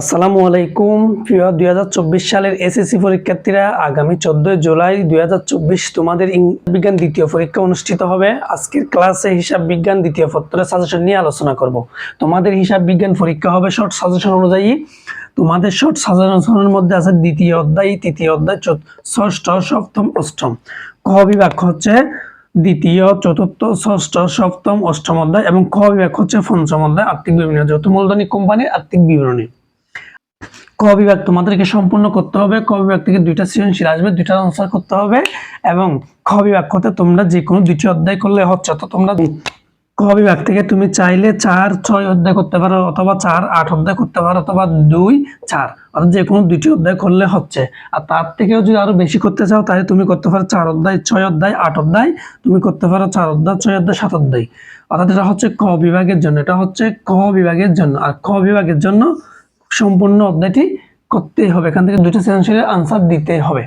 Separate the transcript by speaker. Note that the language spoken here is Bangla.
Speaker 1: আসসালামু আলাইকুম। প্রিয় দুই হাজার চব্বিশ সালের এসএসসি পরীক্ষার্থীরা, আগামী চোদ্দই জুলাই দুই হাজার চব্বিশ তোমাদের বিজ্ঞান দ্বিতীয় পরীক্ষা অনুষ্ঠিত হবে। আজকের ক্লাসে হিসাব বিজ্ঞান দ্বিতীয় পত্রের সাজেশন নিয়ে আলোচনা করব। তোমাদের হিসাব বিজ্ঞান পরীক্ষা হবে শর্ট সাজেশন অনুযায়ী। তোমাদের শর্ট সাজেশনের মধ্যে আছে দ্বিতীয় অধ্যায়, তৃতীয় অধ্যায় ষষ্ঠ, সপ্তম, অষ্টম। ক বিভাগ হচ্ছে দ্বিতীয়, চতুর্থ, ষষ্ঠ, সপ্তম, অষ্টম অধ্যায় এবং ক বিভাগ হচ্ছে পঞ্চম অধ্যায় আর্থিক বিবরণী, যৌথ মূলধনী কোম্পানির আর্থিক বিবরণী। ক বিভাগ তোমাদেরকে সম্পূর্ণ করতে হবে, ক বিভাগ থেকে দুইটা সৃজনশীল আসবে দুইটা আনসার করতে হবে এবং খ বিভাগ করতে তোমরা যে কোনো দুইটি অধ্যায় করলে হচ্ছে তো তোমরা ক বিভাগ থেকে তুমি চাইলে চার, ছয় অধ্যায় করতে পারো অথবা চার, আট অধ্যায় করতে পারো অথবা দুই, চার, অর্থাৎ যে কোনো দুইটি অধ্যায় করলে হচ্ছে। আর তার থেকেও যদি আরও বেশি করতে চাও, তাহলে তুমি করতে পারো চার অধ্যায়, ছয় অধ্যায়, আট অধ্যায়, তুমি করতে পারো চার অধ্যায়, ছয় অধ্যায়, সাত অধ্যায়। অর্থাৎ এটা হচ্ছে ক বিভাগের জন্য, এটা হচ্ছে ক বিভাগের জন্য। আর ক বিভাগের জন্য সম্পূর্ণ অধ্যায়টি করতেই হবে। এখান থেকে দুটো সৃজনশীলের আনসার দিতে হবে।